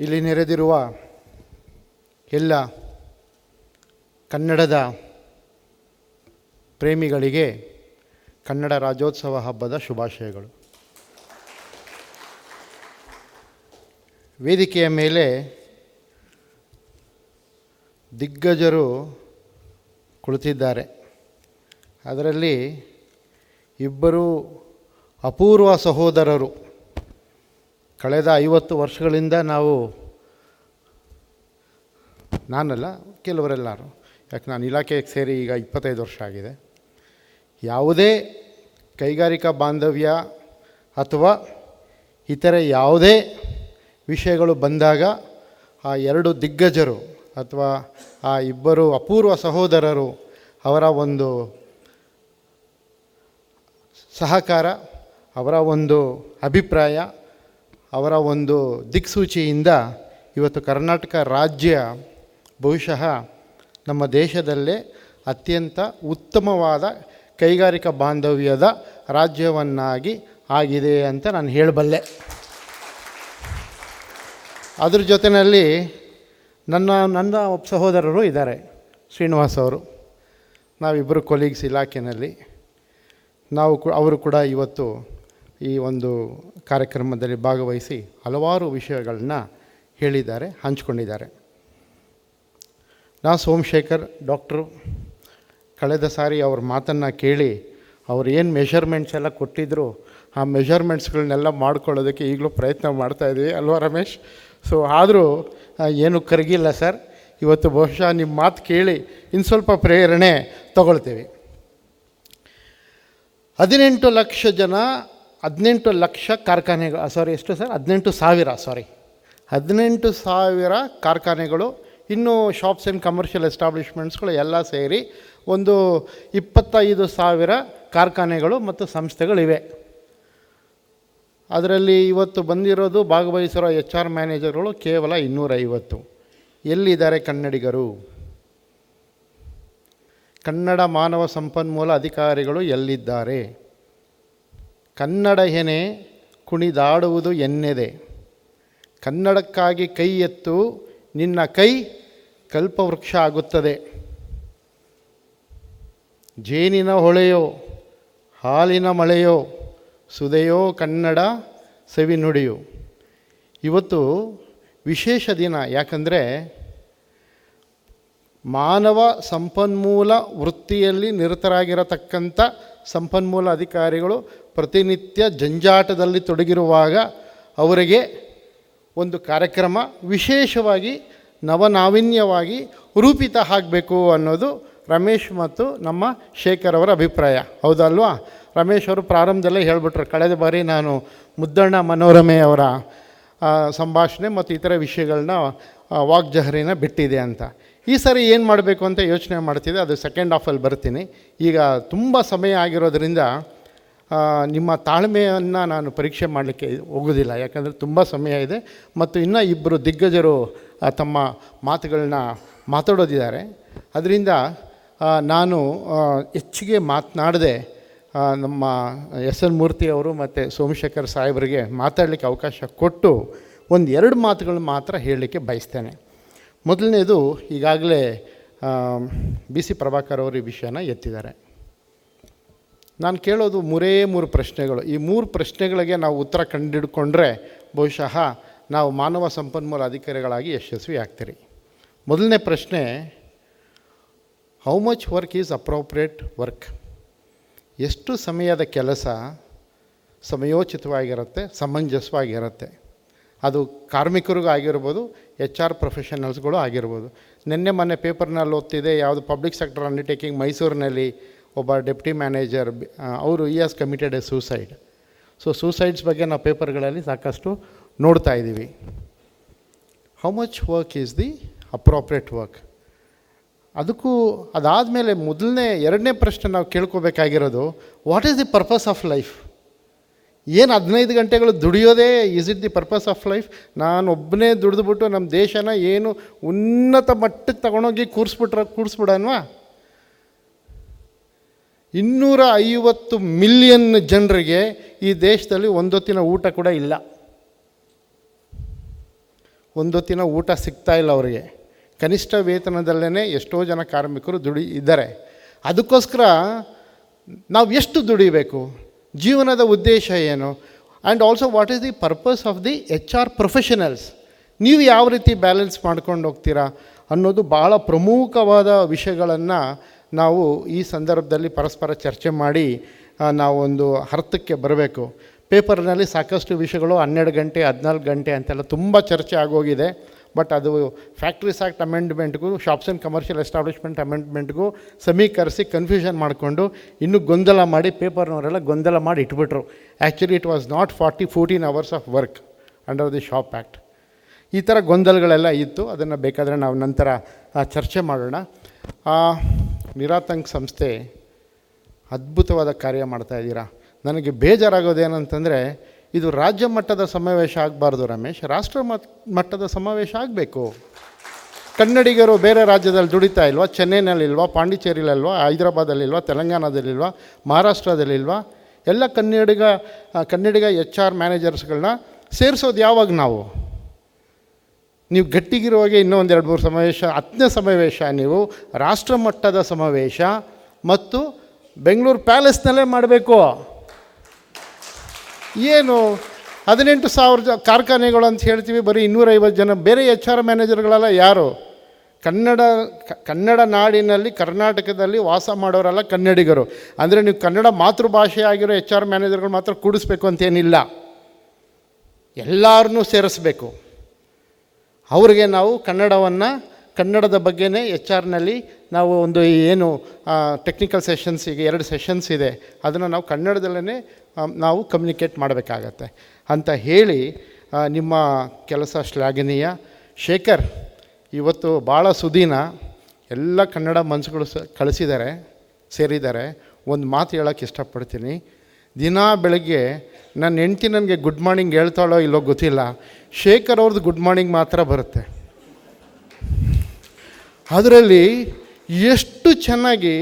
ಇಲ್ಲಿ ನೆರೆದಿರುವ ಎಲ್ಲ ಕನ್ನಡದ ಪ್ರೇಮಿಗಳಿಗೆ ಕನ್ನಡ ರಾಜ್ಯೋತ್ಸವ ಹಬ್ಬದ ಶುಭಾಶಯಗಳು. ವೇದಿಕೆಯ ಮೇಲೆ ದಿಗ್ಗಜರು ಕುಳಿತಿದ್ದಾರೆ. ಅದರಲ್ಲಿ ಇಬ್ಬರು ಅಪೂರ್ವ ಸಹೋದರರು. ಕಳೆದ ಐವತ್ತು ವರ್ಷಗಳಿಂದ ನಾವು ನಾನಲ್ಲ, ಕೆಲವರೆಲ್ಲರೂ. ಯಾಕೆ ನಾನು ಇಲಾಖೆಗೆ ಸೇರಿ ಈಗ ಇಪ್ಪತ್ತೈದು ವರ್ಷ ಆಗಿದೆ. ಯಾವುದೇ ಕೈಗಾರಿಕಾ ಬಾಂಧವ್ಯ ಅಥವಾ ಇತರೆ ಯಾವುದೇ ವಿಷಯಗಳು ಬಂದಾಗ ಆ ಎರಡು ದಿಗ್ಗಜರು ಅಥವಾ ಆ ಇಬ್ಬರು ಅಪೂರ್ವ ಸಹೋದರರು ಅವರ ಒಂದು ಸಹಕಾರ, ಅವರ ಒಂದು ಅಭಿಪ್ರಾಯ, ಅವರ ಒಂದು ದಿಕ್ಸೂಚಿಯಿಂದ ಇವತ್ತು ಕರ್ನಾಟಕ ರಾಜ್ಯ ಬಹುಶಃ ನಮ್ಮ ದೇಶದಲ್ಲೇ ಅತ್ಯಂತ ಉತ್ತಮವಾದ ಕೈಗಾರಿಕಾ ಬಾಂಧವ್ಯದ ರಾಜ್ಯವನ್ನಾಗಿ ಆಗಿದೆ ಅಂತ ನಾನು ಹೇಳಬಲ್ಲೆ. ಅದ್ರ ಜೊತೆಯಲ್ಲಿ ನನ್ನ ನನ್ನ ಸಹೋದರರು ಇದ್ದಾರೆ, ಶ್ರೀನಿವಾಸ್ ಅವರು. ನಾವಿಬ್ಬರು ಕೊಲೀಗ್ಸ್ ಇಲಾಖೆಯಲ್ಲಿ ನಾವು ಕು, ಅವರು ಕೂಡ ಇವತ್ತು ಈ ಒಂದು ಕಾರ್ಯಕ್ರಮದಲ್ಲಿ ಭಾಗವಹಿಸಿ ಹಲವಾರು ವಿಷಯಗಳನ್ನ ಹೇಳಿದ್ದಾರೆ, ಹಂಚ್ಕೊಂಡಿದ್ದಾರೆ. ನಾ ಸೋಮಶೇಖರ್, ಡಾಕ್ಟ್ರು. ಕಳೆದ ಸಾರಿ ಅವ್ರ ಮಾತನ್ನು ಕೇಳಿ ಅವ್ರು ಏನು ಮೆಷರ್ಮೆಂಟ್ಸ್ ಎಲ್ಲ ಕೊಟ್ಟಿದ್ದರು ಆ ಮೆಷರ್ಮೆಂಟ್ಸ್ಗಳನ್ನೆಲ್ಲ ಮಾಡ್ಕೊಳ್ಳೋದಕ್ಕೆ ಈಗಲೂ ಪ್ರಯತ್ನ ಮಾಡ್ತಾಯಿದ್ವಿ ಅಲ್ವಾ ರಮೇಶ್? ಸೊ ಆದರೂ ಏನು ಕರಗಿಲ್ಲ ಸರ್. ಇವತ್ತು ಬಹುಶಃ ನಿಮ್ಮ ಮಾತು ಕೇಳಿ ಇನ್ನು ಸ್ವಲ್ಪ ಪ್ರೇರಣೆ ತಗೊಳ್ತೀವಿ. ಹದಿನೆಂಟು ಲಕ್ಷ ಜನ, ಹದಿನೆಂಟು ಲಕ್ಷ ಕಾರ್ಖಾನೆಗಳು ಸಾರಿ ಎಷ್ಟು ಸರ್? ಹದಿನೆಂಟು ಸಾವಿರ ಸಾರಿ ಹದಿನೆಂಟು ಸಾವಿರ ಕಾರ್ಖಾನೆಗಳು ಇನ್ನು ಶಾಪ್ಸ್ ಆ್ಯಂಡ್ ಕಮರ್ಷಿಯಲ್ ಎಸ್ಟಾಬ್ಲಿಷ್ಮೆಂಟ್ಸ್ಗಳು ಎಲ್ಲ ಸೇರಿ ಒಂದು ಇಪ್ಪತ್ತೈದು ಸಾವಿರ ಕಾರ್ಖಾನೆಗಳು ಮತ್ತು ಸಂಸ್ಥೆಗಳಿವೆ. ಅದರಲ್ಲಿ ಇವತ್ತು ಬಂದಿರೋದು ಭಾಗವಹಿಸಿರೋ ಎಚ್ ಆರ್ ಮ್ಯಾನೇಜರ್ಗಳು ಕೇವಲ ಇನ್ನೂರೈವತ್ತು. ಎಲ್ಲಿದ್ದಾರೆ ಕನ್ನಡಿಗರು? ಕನ್ನಡ ಮಾನವ ಸಂಪನ್ಮೂಲ ಅಧಿಕಾರಿಗಳು ಎಲ್ಲಿದ್ದಾರೆ? ಕನ್ನಡ ಹೆನೆ ಕುಣಿದಾಡುವುದು ಎನ್ನೆದೆ? ಕನ್ನಡಕ್ಕಾಗಿ ಕೈ ಎತ್ತು ನಿನ್ನ ಕೈ ಕಲ್ಪವೃಕ್ಷ ಆಗುತ್ತದೆ. ಜೇನಿನ ಹೊಳೆಯೋ, ಹಾಲಿನ ಮಳೆಯೋ, ಸುದೆಯೋ ಕನ್ನಡ ಸವಿ ನುಡಿಯು. ಇವತ್ತು ವಿಶೇಷ ದಿನ, ಯಾಕಂದರೆ ಮಾನವ ಸಂಪನ್ಮೂಲ ವೃತ್ತಿಯಲ್ಲಿ ನಿರತರಾಗಿರತಕ್ಕಂಥ ಸಂಪನ್ಮೂಲ ಅಧಿಕಾರಿಗಳು ಪ್ರತಿನಿತ್ಯ ಜಂಜಾಟದಲ್ಲಿ ತೊಡಗಿರುವಾಗ ಅವರಿಗೆ ಒಂದು ಕಾರ್ಯಕ್ರಮ ವಿಶೇಷವಾಗಿ ನವನಾವಿನ್ಯವಾಗಿ ರೂಪಿತ ಆಗಬೇಕು ಅನ್ನೋದು ರಮೇಶ್ ಮತ್ತು ನಮ್ಮ ಶೇಖರ್ ಅವರ ಅಭಿಪ್ರಾಯ. ಹೌದಲ್ವಾ? ರಮೇಶ್ ಅವರು ಪ್ರಾರಂಭದಲ್ಲೇ ಹೇಳಿಬಿಟ್ರು, ಕಳೆದ ಬಾರಿ ನಾನು ಮುದ್ದಣ್ಣ ಮನೋರಮೆಯವರ ಸಂಭಾಷಣೆ ಮತ್ತು ಇತರ ವಿಷಯಗಳನ್ನ ವಾಗ್ಜಹರಿನ ಬಿಟ್ಟಿದೆ ಅಂತ. ಈ ಸರಿ ಏನು ಮಾಡಬೇಕು ಅಂತ ಯೋಚನೆ ಮಾಡ್ತಿದ್ದೆ, ಅದು ಸೆಕೆಂಡ್ ಹಾಫಲ್ಲಿ ಬರ್ತೀನಿ. ಈಗ ತುಂಬ ಸಮಯ ಆಗಿರೋದ್ರಿಂದ ನಿಮ್ಮ ತಾಳ್ಮೆಯನ್ನು ನಾನು ಪರೀಕ್ಷೆ ಮಾಡಲಿಕ್ಕೆ ಹೋಗೋದಿಲ್ಲ, ಯಾಕಂದರೆ ತುಂಬ ಸಮಯ ಇದೆ. ಮತ್ತು ಇನ್ನೂ ಇಬ್ಬರು ದಿಗ್ಗಜರು ತಮ್ಮ ಮಾತುಗಳನ್ನ ಮಾತಾಡೋದಿದ್ದಾರೆ. ಅದರಿಂದ ನಾನು ಹೆಚ್ಚಿಗೆ ಮಾತನಾಡದೆ ನಮ್ಮ ಎಸ್ ಎನ್ ಮೂರ್ತಿ ಅವರು ಮತ್ತು ಸೋಮಶೇಖರ್ ಸಾಹೇಬರಿಗೆ ಮಾತಾಡಲಿಕ್ಕೆ ಅವಕಾಶ ಕೊಟ್ಟು ಒಂದು ಎರಡು ಮಾತುಗಳನ್ನ ಮಾತ್ರ ಹೇಳಲಿಕ್ಕೆ ಬಯಸ್ತೇನೆ. ಮೊದಲನೇದು, ಈಗಾಗಲೇ ಬಿ ಸಿ ಪ್ರಭಾಕರ್ ಅವರು ಈ ವಿಷಯನ ಎತ್ತಿದ್ದಾರೆ. ನಾನು ಕೇಳೋದು ಮೂರೇ ಮೂರು ಪ್ರಶ್ನೆಗಳು. ಈ ಮೂರು ಪ್ರಶ್ನೆಗಳಿಗೆ ನಾವು ಉತ್ತರ ಕಂಡುಹಿಡ್ಕೊಂಡ್ರೆ ಬಹುಶಃ ನಾವು ಮಾನವ ಸಂಪನ್ಮೂಲ ಅಧಿಕಾರಿಗಳಾಗಿ ಯಶಸ್ವಿ ಆಗ್ತೀರಿ. ಮೊದಲನೇ ಪ್ರಶ್ನೆ how much work is appropriate work ಎಷ್ಟು ಸಮಯದ ಕೆಲಸ ಸಮಯೋಚಿತವಾಗಿರುತ್ತೆ, ಸಮಂಜಸವಾಗಿರುತ್ತೆ? ಅದು ಕಾರ್ಮಿಕರಿಗೂ ಆಗಿರ್ಬೋದು ಎಚ್ ಆರ್ ಪ್ರೊಫೆಷನಲ್ಸ್ಗಳು ಆಗಿರ್ಬೋದು. ನಿನ್ನೆ ಮೊನ್ನೆ ಪೇಪರ್ನಲ್ಲಿ ಓದ್ತಿದೆ ಯಾವುದು ಪಬ್ಲಿಕ್ ಸೆಕ್ಟರ್ ಅಂಡರ್ಟೇಕಿಂಗ್ ಮೈಸೂರಿನಲ್ಲಿ ಒಬ್ಬ ಡೆಪ್ಟಿ ಮ್ಯಾನೇಜರ್ ಅವರು he has committed a suicide so suicides ಬಗ್ಗೆ ನಾವು ಪೇಪರ್ಗಳಲ್ಲಿ ಸಾಕಷ್ಟು ನೋಡ್ತಾ ಇದ್ದೀವಿ. How much work is the appropriate work ಅದಕ್ಕೂ ಅದಾದಮೇಲೆ ಮೊದಲನೇ, ಎರಡನೇ ಪ್ರಶ್ನೆ ನಾವು ಕೇಳ್ಕೋಬೇಕಾಗಿರೋದು what is the purpose of life ಏನು ಹದಿನೈದು ಗಂಟೆಗಳು ದುಡಿಯೋದೇ is it the purpose of life ನಾನು ಒಬ್ಬನೇ ದುಡಿದ್ಬಿಟ್ಟು ನಮ್ಮ ದೇಶನ ಏನು ಉನ್ನತ ಮಟ್ಟಕ್ಕೆ ತಗೊಂಡೋಗಿ ಕೂರಿಸ್ಬಿಟ್ರ ಕೂರಿಸ್ಬಿಡನ್ವಾ ಇನ್ನೂರ ಐವತ್ತು ಮಿಲಿಯನ್ ಜನರಿಗೆ ಈ ದೇಶದಲ್ಲಿ ಒಂದೊತ್ತಿನ ಊಟ ಕೂಡ ಇಲ್ಲ. ಒಂದೊತ್ತಿನ ಊಟ ಸಿಗ್ತಾ ಇಲ್ಲ ಅವರಿಗೆ. ಕನಿಷ್ಠ ವೇತನದಲ್ಲೇ ಎಷ್ಟೋ ಜನ ಕಾರ್ಮಿಕರು ದುಡಿ ಇದ್ದಾರೆ. ಅದಕ್ಕೋಸ್ಕರ ನಾವು ಎಷ್ಟು ದುಡಿಬೇಕು? ಜೀವನದ ಉದ್ದೇಶ ಏನು? And also what is the purpose of the H R professionals ನೀವು ಯಾವ ರೀತಿ ಬ್ಯಾಲೆನ್ಸ್ ಮಾಡ್ಕೊಂಡು ಹೋಗ್ತೀರಾ ಅನ್ನೋದು ಭಾಳ ಪ್ರಮುಖವಾದ ವಿಷಯಗಳನ್ನು ನಾವು ಈ ಸಂದರ್ಭದಲ್ಲಿ ಪರಸ್ಪರ ಚರ್ಚೆ ಮಾಡಿ ನಾವೊಂದು ಅರ್ಥಕ್ಕೆ ಬರಬೇಕು. ಪೇಪರ್ನಲ್ಲಿ ಸಾಕಷ್ಟು ವಿಷಯಗಳು ಹನ್ನೆರಡು ಗಂಟೆ, ಹದಿನಾಲ್ಕು ಗಂಟೆ ಅಂತೆಲ್ಲ ತುಂಬ ಚರ್ಚೆ ಆಗೋಗಿದೆ. ಬಟ್ ಅದು ಫ್ಯಾಕ್ಟ್ರೀಸ್ ಆ್ಯಕ್ಟ್ ಅಮೆಂಡ್ಮೆಂಟ್ಗೂ ಶಾಪ್ಸ್ ಆ್ಯಂಡ್ ಕಮರ್ಷಿಯಲ್ ಎಸ್ಟಾಬ್ಲಿಷ್ಮೆಂಟ್ ಅಮೆಂಡ್ಮೆಂಟ್ಗೂ ಸಮೀಕರಿಸಿ ಕನ್ಫ್ಯೂಷನ್ ಮಾಡಿಕೊಂಡು ಇನ್ನೂ ಗೊಂದಲ ಮಾಡಿ ಪೇಪರ್ನವರೆಲ್ಲ ಗೊಂದಲ ಮಾಡಿ ಇಟ್ಬಿಟ್ರು. Actually it was not forty fourteen hours of work under the shop act ಈ ಥರ ಗೊಂದಲಗಳೆಲ್ಲ ಇತ್ತು. ಅದನ್ನು ಬೇಕಾದರೆ ನಾವು ನಂತರ ಚರ್ಚೆ ಮಾಡೋಣ. ನಿರಾತಂಕ್ ಸಂಸ್ಥೆ ಅದ್ಭುತವಾದ ಕಾರ್ಯ ಮಾಡ್ತಾ ಇದ್ದೀರಾ? ನನಗೆ ಬೇಜಾರಾಗೋದೇನಂತಂದರೆ, ಇದು ರಾಜ್ಯ ಮಟ್ಟದ ಸಮಾವೇಶ ಆಗಬಾರ್ದು ರಮೇಶ್, ರಾಷ್ಟ್ರ ಮಟ್ಟದ ಸಮಾವೇಶ ಆಗಬೇಕು. ಕನ್ನಡಿಗರು ಬೇರೆ ರಾಜ್ಯದಲ್ಲಿ ದುಡಿತಾ ಇಲ್ವಾ? ಚೆನ್ನೈನಲ್ಲಿಲ್ವಾ? ಪಾಂಡಿಚೇರಿಲಲ್ವಾ? ಹೈದರಾಬಾದಲ್ಲಿಲ್ವಾ? ತೆಲಂಗಾಣದಲ್ಲಿಲ್ವಾ? ಮಹಾರಾಷ್ಟ್ರದಲ್ಲಿಲ್ವಾ? ಎಲ್ಲ ಕನ್ನಡಿಗ ಕನ್ನಡಿಗ ಎಚ್ ಆರ್ ಮ್ಯಾನೇಜರ್ಸ್ಗಳನ್ನ ಸೇರಿಸೋದು ಯಾವಾಗ ನಾವು? ನೀವು ಗಟ್ಟಿಗಿರುವಾಗೆ ಇನ್ನೂ ಒಂದೆರಡು ಮೂರು ಸಮಾವೇಶ, ಹತ್ತನೇ ಸಮಾವೇಶ ನೀವು ರಾಷ್ಟ್ರ ಮಟ್ಟದ ಸಮಾವೇಶ ಮತ್ತು ಬೆಂಗಳೂರು ಪ್ಯಾಲೇಸ್ನಲ್ಲೇ ಮಾಡಬೇಕು. ಏನು ಹದಿನೆಂಟು ಸಾವಿರ ಜ ಕಾರ್ಖಾನೆಗಳು ಅಂತ ಹೇಳ್ತೀವಿ, ಬರೀ ಇನ್ನೂರೈವತ್ತು ಜನ. ಬೇರೆ ಎಚ್ ಆರ್ ಮ್ಯಾನೇಜರ್ಗಳೆಲ್ಲ ಯಾರು? ಕನ್ನಡ ಕನ್ನಡ ನಾಡಿನಲ್ಲಿ, ಕರ್ನಾಟಕದಲ್ಲಿ ವಾಸ ಮಾಡೋರೆಲ್ಲ ಕನ್ನಡಿಗರು. ಅಂದರೆ ನೀವು ಕನ್ನಡ ಮಾತೃಭಾಷೆ ಆಗಿರೋ ಎಚ್ ಆರ್ ಮ್ಯಾನೇಜರ್ಗಳು ಮಾತ್ರ ಕೂಡಿಸ್ಬೇಕು ಅಂತೇನಿಲ್ಲ. ಎಲ್ಲರನ್ನೂ ಸೇರಿಸ್ಬೇಕು. ಅವ್ರಿಗೆ ನಾವು ಕನ್ನಡವನ್ನು ಕನ್ನಡದ ಬಗ್ಗೆನೇ ಎಚ್ ಆರ್ನಲ್ಲಿ ನಾವು ಒಂದು ಏನು ಟೆಕ್ನಿಕಲ್ ಸೆಷನ್ಸ್ ಈಗ ಎರಡು ಸೆಷನ್ಸ್ ಇದೆ. ಅದನ್ನು ನಾವು ಕನ್ನಡದಲ್ಲೇ ನಾವು ಕಮ್ಯುನಿಕೇಟ್ ಮಾಡಬೇಕಾಗತ್ತೆ. ಅಂತ ಹೇಳಿ ನಿಮ್ಮ ಕೆಲಸ ಶ್ಲಾಘನೀಯ. ಶೇಖರ್, ಇವತ್ತು ಭಾಳ ಸುದೀನ. ಎಲ್ಲ ಕನ್ನಡ ಮನಸ್ಸುಗಳು ಸ, ಕಳಿಸಿದ್ದಾರೆ, ಸೇರಿದ್ದಾರೆ. ಒಂದು ಮಾತು ಹೇಳೋಕ್ಕೆ ಇಷ್ಟಪಡ್ತೀನಿ. ದಿನಾ ಬೆಳಗ್ಗೆ ನನ್ನ ಹೆಂಡ್ತಿ ನನಗೆ ಗುಡ್ ಮಾರ್ನಿಂಗ್ ಹೇಳ್ತಾಳೋ ಇಲ್ಲೋ ಗೊತ್ತಿಲ್ಲ. ಶೇಖರ್ ಅವ್ರದ್ದು ಗುಡ್ ಮಾರ್ನಿಂಗ್ ಮಾತ್ರ ಬರುತ್ತೆ. ಅದರಲ್ಲಿ ಎಷ್ಟು ಚೆನ್ನಾಗಿ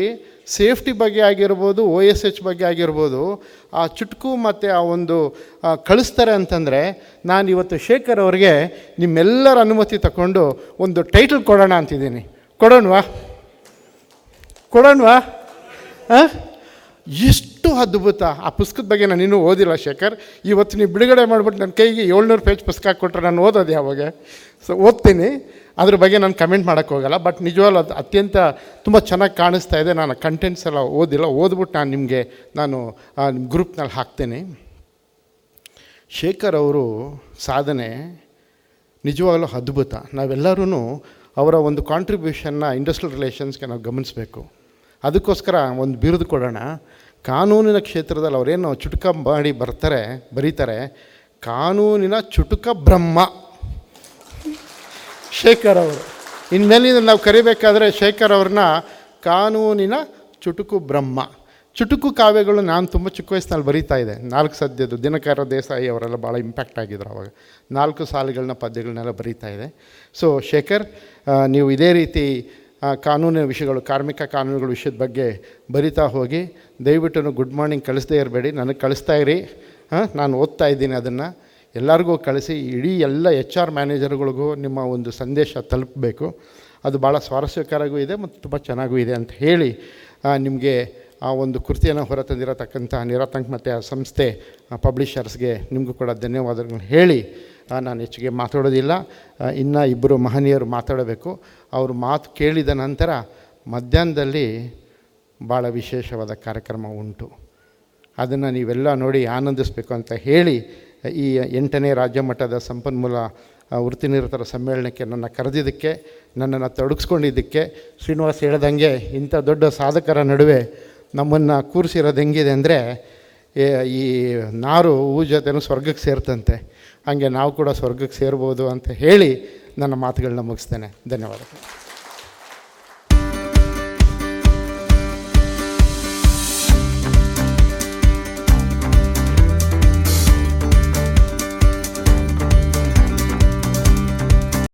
ಸೇಫ್ಟಿ ಬಗ್ಗೆ ಆಗಿರ್ಬೋದು ಒ ಎಸ್ ಎಚ್ ಬಗ್ಗೆ ಆಗಿರ್ಬೋದು, ಆ ಚುಟುಕು ಮತ್ತು ಆ ಒಂದು ಕಳಿಸ್ತಾರೆ ಅಂತಂದರೆ ನಾನು ಇವತ್ತು ಶೇಖರ್ ಅವ್ರಿಗೆ ನಿಮ್ಮೆಲ್ಲರ ಅನುಮತಿ ತಗೊಂಡು ಒಂದು ಟೈಟಲ್ ಕೊಡೋಣ ಅಂತಿದ್ದೀನಿ. ಕೊಡೋಣವಾ? ಕೊಡೋಣವಾ? ಹಾಂ? ಎಷ್ಟು ಅದ್ಭುತ. ಆ ಪುಸ್ತಕದ ಬಗ್ಗೆ ನಾನು ಇನ್ನೂ ಓದಿಲ್ಲ ಶೇಖರ್. ಇವತ್ತು ನೀವು ಬಿಡುಗಡೆ ಮಾಡಿಬಿಟ್ಟು ನನ್ನ ಕೈಗೆ ಏಳ್ನೂರು ಪೇಜ್ ಪುಸ್ತಕ ಕೊಟ್ಟರೆ ನಾನು ಓದೋದು ಯಾವಾಗ? ಸೊ ಓದ್ತೀನಿ. ಅದ್ರ ಬಗ್ಗೆ ನಾನು ಕಮೆಂಟ್ ಮಾಡೋಕ್ಕೆ ಹೋಗಲ್ಲ. ಬಟ್ ನಿಜವಾಗ್ಲೂ ಅದು ಅತ್ಯಂತ ತುಂಬ ಚೆನ್ನಾಗಿ ಕಾಣಿಸ್ತಾ ಇದೆ. ನಾನು ಕಂಟೆಂಟ್ಸ್ ಎಲ್ಲ ಓದಿಲ್ಲ. ಓದ್ಬಿಟ್ಟು ನಾನು ನಿಮಗೆ ನಾನು ನಿಮ್ಮ ಗ್ರೂಪ್ನಲ್ಲಿ ಹಾಕ್ತೇನೆ. ಶೇಖರ್ ಅವರು ಸಾಧನೆ ನಿಜವಾಗಲೂ ಅದ್ಭುತ. ನಾವೆಲ್ಲರೂ ಅವರ ಒಂದು ಕಾಂಟ್ರಿಬ್ಯೂಷನ್ನ ಇಂಡಸ್ಟ್ರಿಯಲ್ ರಿಲೇಷನ್ಸ್ಗೆ ನಾವು ಗಮನಿಸಬೇಕು. ಅದಕ್ಕೋಸ್ಕರ ಒಂದು ಬಿರುದು ಕೊಡೋಣ. ಕಾನೂನಿನ ಕ್ಷೇತ್ರದಲ್ಲಿ ಅವರೇನು ಚುಟುಕ ಮಾಡಿ ಬರ್ತಾರೆ, ಬರೀತಾರೆ, ಕಾನೂನಿನ ಚುಟುಕ ಬ್ರಹ್ಮ. ಶೇಖರ್ ಅವರು. ಇನ್ಮೇಲಿಂದ ನಾವು ಕರಿಬೇಕಾದ್ರೆ ಶೇಖರ್ ಅವ್ರನ್ನ ಕಾನೂನಿನ ಚುಟುಕು ಬ್ರಹ್ಮ. ಚುಟುಕು ಕಾವ್ಯಗಳು ನಾನು ತುಂಬ ಚಿಕ್ಕ ವಯಸ್ಸಿನಲ್ಲಿ ಬರೀತಾ ಇದೆ ನಾಲ್ಕು ಸದ್ಯದ್ದು ದಿನಕರ ದೇಸಾಯಿ ಅವರೆಲ್ಲ ಭಾಳ ಇಂಪ್ಯಾಕ್ಟ್ ಆಗಿದ್ರು ಅವಾಗ. ನಾಲ್ಕು ಸಾಲುಗಳನ್ನ ಪದ್ಯಗಳನ್ನೆಲ್ಲ ಬರೀತಾ ಇದೆ ಸೊ ಶೇಖರ್ ನೀವು ಇದೇ ರೀತಿ ಕಾನೂನಿನ ವಿಷಯಗಳು, ಕಾರ್ಮಿಕ ಕಾನೂನುಗಳ ವಿಷಯದ ಬಗ್ಗೆ ಬರಿತಾ ಹೋಗಿ, ದಯವಿಟ್ಟು ಗುಡ್ ಮಾರ್ನಿಂಗ್ ಕಳಿಸ್ದೇ ಇರಬೇಡಿ, ನನಗೆ ಕಳಿಸ್ತಾ ಇರಿ. ಹಾಂ, ನಾನು ಓದ್ತಾ ಇದ್ದೀನಿ ಅದನ್ನು. ಎಲ್ಲರಿಗೂ ಕಳಿಸಿ, ಇಡೀ ಎಲ್ಲ ಎಚ್ ಆರ್ ಮ್ಯಾನೇಜರ್ಗಳಿಗೂ ನಿಮ್ಮ ಒಂದು ಸಂದೇಶ ತಲುಪಬೇಕು. ಅದು ಭಾಳ ಸ್ವಾರಸ್ಯಕರವೂ ಇದೆ ಮತ್ತು ತುಂಬ ಚೆನ್ನಾಗೂ ಇದೆ ಅಂತ ಹೇಳಿ ನಿಮಗೆ ಆ ಒಂದು ಕೃತಿಯನ್ನು ಹೊರತಂದಿರತಕ್ಕಂಥ ನಿರಾತಂಕ ಮತ್ತು ಆ ಸಂಸ್ಥೆ ಪಬ್ಲಿಷರ್ಸ್ಗೆ ನಿಮಗೂ ಕೂಡ ಧನ್ಯವಾದಗಳು ಹೇಳಿ ನಾನು ಹೆಚ್ಚಿಗೆ ಮಾತಾಡೋದಿಲ್ಲ. ಇನ್ನು ಇಬ್ಬರು ಮಹನೀಯರು ಮಾತಾಡಬೇಕು. ಅವರು ಮಾತು ಕೇಳಿದ ನಂತರ ಮಧ್ಯಾಹ್ನದಲ್ಲಿ ಭಾಳ ವಿಶೇಷವಾದ ಕಾರ್ಯಕ್ರಮ ಉಂಟು. ಅದನ್ನು ನೀವೆಲ್ಲ ನೋಡಿ ಆನಂದಿಸಬೇಕು ಅಂತ ಹೇಳಿ, ಈ ಎಂಟನೇ ರಾಜ್ಯ ಮಟ್ಟದ ಸಂಪನ್ಮೂಲ ವೃತ್ತಿನಿರತರ ಸಮ್ಮೇಳನಕ್ಕೆ ನನ್ನ ಕರೆದಿದ್ದಕ್ಕೆ, ನನ್ನನ್ನು ತೊಡಗಿಸ್ಕೊಂಡಿದ್ದಕ್ಕೆ, ಶ್ರೀನಿವಾಸ್ ಹೇಳ್ದಂಗೆ ಇಂಥ ದೊಡ್ಡ ಸಾಧಕರ ನಡುವೆ ನಮ್ಮನ್ನು ಕೂರಿಸಿರೋದು ಹೆಂಗಿದೆ ಅಂದರೆ ಈ ನಾರು ಹೂ ಜೊತೆನೂ ಸ್ವರ್ಗಕ್ಕೆ ಸೇರ್ತಂತೆ, ಹಾಗೆ ನಾವು ಕೂಡ ಸ್ವರ್ಗಕ್ಕೆ ಸೇರ್ಬೋದು ಅಂತ ಹೇಳಿ ನನ್ನ ಮಾತುಗಳನ್ನ ಮುಗಿಸ್ತೇನೆ. ಧನ್ಯವಾದಗಳು.